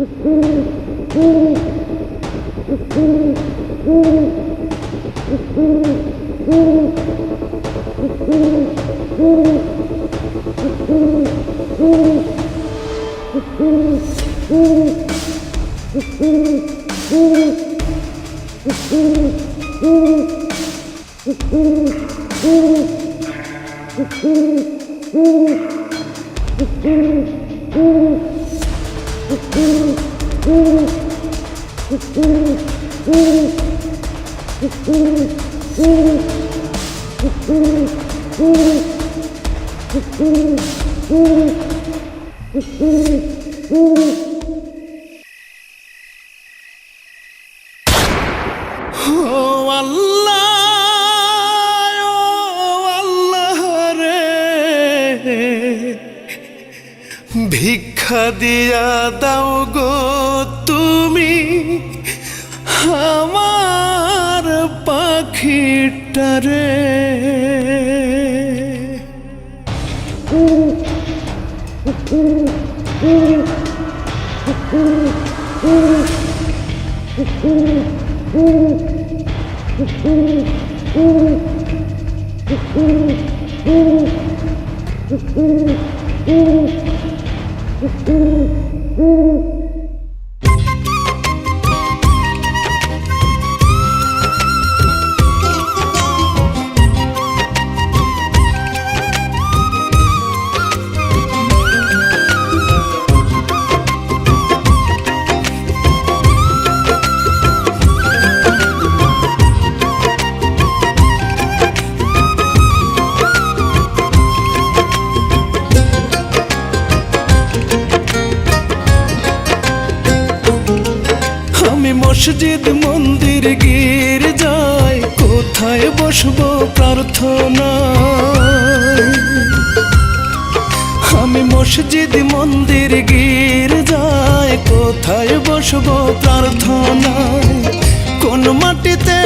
ও আল্লাহ ভিক্ষা দিয়া দাও গো তুমি। আমার পাখিটারে। আমি মসজিদ মন্দির গির যায়, কোথায় বসবো প্রার্থনা? আমি মসজিদ মন্দির গির যায়, কোথায় বসবো প্রার্থনা? কোন মাটিতে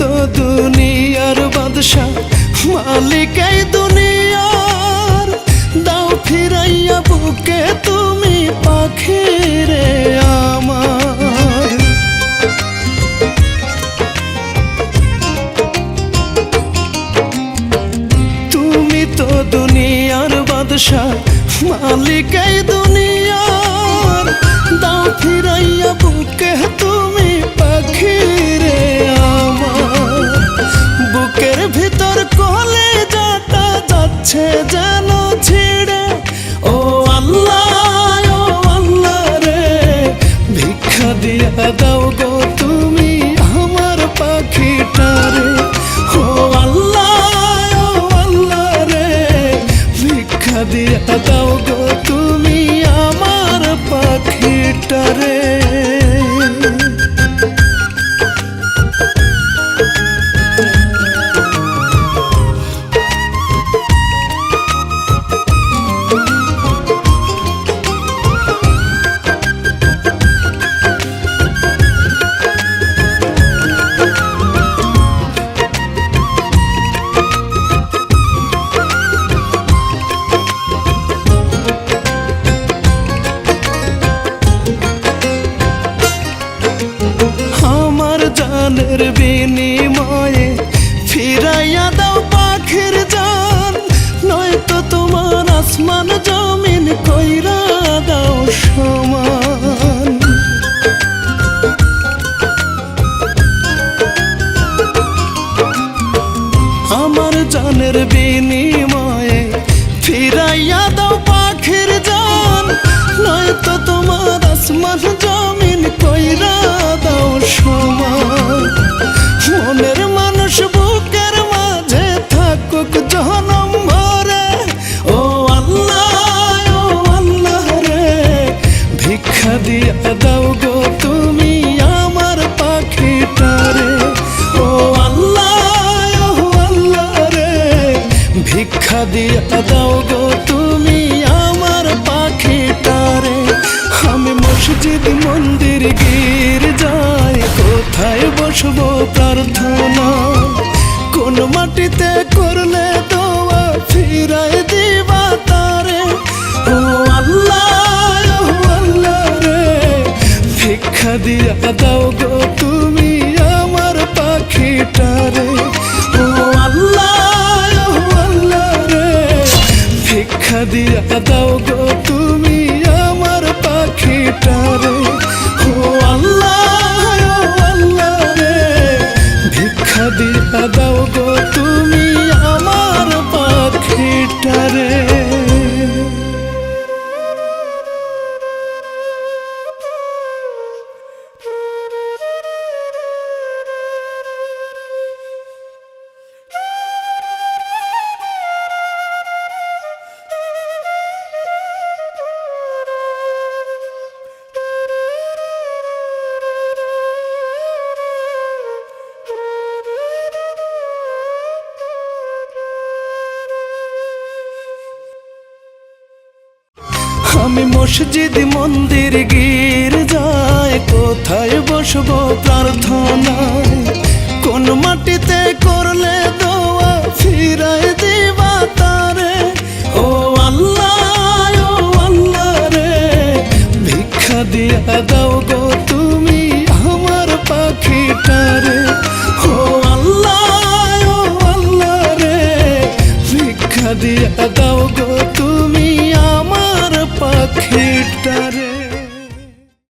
তো দুনিয়ার বাদশাহ, মালিক এই দুনিয়ার। দাও ফিরাইয়া বুকে তুমি পাখি রে আমার। তুমি তো দুনিয়ার বাদশাহ, মালিক এই যেন ছিড়ে, ও আল্লাহ ও আল্লাহ রে দিয়া গো তুমি আমার ও আল্লাহ ও আল্লাহ রে, ভিক্ষা দিয়া দাও গো প্রেমের বিনিময়ে ফিরাইয়া দাও পাখির জান। নয়তো তোমার আসমান জমিন কইরা দাও সমান। আমার জানের বিনি দিয়া দাও গো তুমি আমার পাখিটারে। আমি মসজিদ, মন্দির, গির যাই, কোথায় বসবো প্রার্থনা? কোন মাটিতে করলে দোয়া ফিরাই দিবা তারে? ও আল্লাহ আল্লাহ রে, ভিক্ষা দিয়া দাও ভিক্ষা দিয়া দাও আমি মসজিদ মন্দির গির যায় কোথায় বসবো প্রার্থনা কোন মাটিতে করলে দোয়া ফিরাই